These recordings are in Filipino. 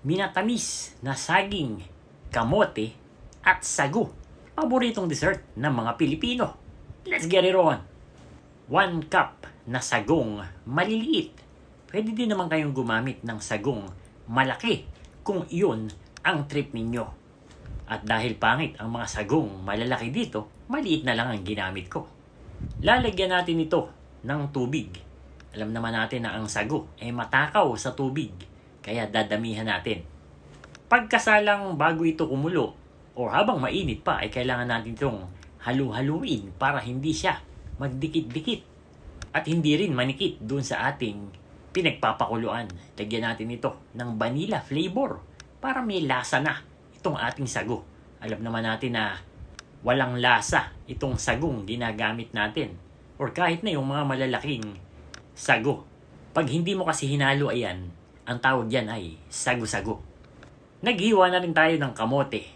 minatamis na saging, kamote, at sagu. Paboritong dessert ng mga Pilipino. Let's get it on! 1 cup na sagong maliliit. Pwede din naman kayong gumamit ng sagong malaki kung iyon ang trip ninyo. At dahil pangit ang mga sagong malalaki dito, maliit na lang ang ginamit ko. Lalagyan natin ito ng tubig. Alam naman natin na ang sago ay matakaw sa tubig, kaya dadamihan natin. Pagkasalang bago ito kumulo, o habang mainit pa, ay kailangan natin itong halu-haluin para hindi siya magdikit-dikit. At hindi rin manikit dun sa ating pinagpapakuluan. Lagyan natin ito ng vanilla flavor para may lasa na itong ating sago. Alam naman natin na walang lasa itong sagong ginagamit natin. Or kahit na yung mga malalaking sago. Pag hindi mo kasi hinalo ayan, ang tawag yan ay sago-sago. Naghiwa na rin tayo ng kamote.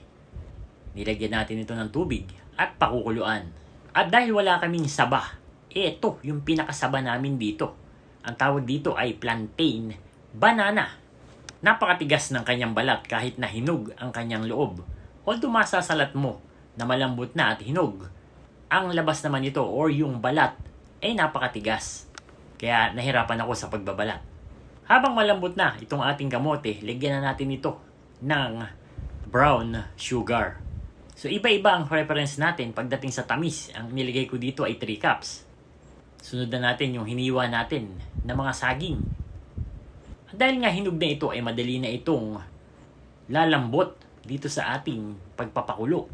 Nilagyan natin ito ng tubig at pakukuluan. At dahil wala kaming saba, ito yung pinakasaba namin dito. Ang tawag dito ay plantain banana. Napakatigas ng kanyang balat kahit na hinog ang kanyang loob. Although masasalat mo na malambot na at hinog, ang labas naman nito or yung balat ay napakatigas. Kaya nahirapan ako sa pagbabalat. Habang malambot na itong ating kamote, lagyan na natin ito ng brown sugar. So iba-iba ang preference natin pagdating sa tamis. Ang nilagay ko dito ay 3 cups. Sunod na natin yung hiniwa natin na mga saging. At dahil nga hinog na ito ay madali na itong lalambot dito sa ating pagpapakulo.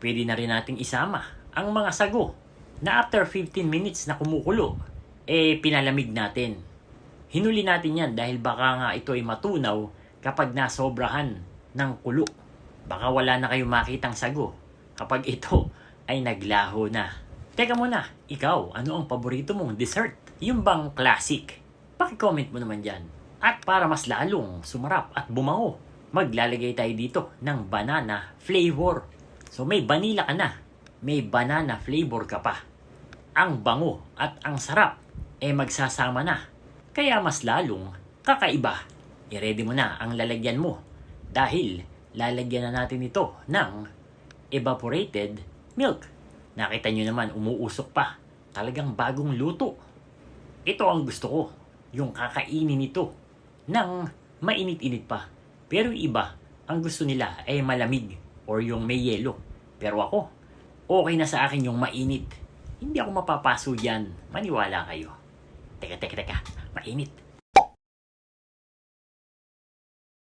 Pwede na rin nating isama ang mga sago na after 15 minutes na kumukulo, eh pinalamig natin. Hinuli natin yan dahil baka nga ito ay matunaw kapag nasobrahan ng kulo. Baka wala na kayong makitang sago kapag ito ay naglaho na. Teka muna, ikaw, ano ang paborito mong dessert? Yung bang classic? Pakicomment mo naman dyan. At para mas lalong sumarap at bumango, maglalagay tayo dito ng banana flavor. So may vanilla ka na, may banana flavor ka pa. Ang bango at ang sarap eh magsasama na. Kaya mas lalong kakaiba. I-ready mo na ang lalagyan mo dahil lalagyan na natin ito ng evaporated milk. Nakita nyo naman, umuusok pa. Talagang bagong luto. Ito ang gusto ko. Yung kakainin ito ng mainit-init pa. Pero iba, ang gusto nila ay malamig or yung may yelo. Pero ako, okay na sa akin yung mainit. Hindi ako mapapaso dyan. Maniwala kayo. Teka, teka, teka. Mainit.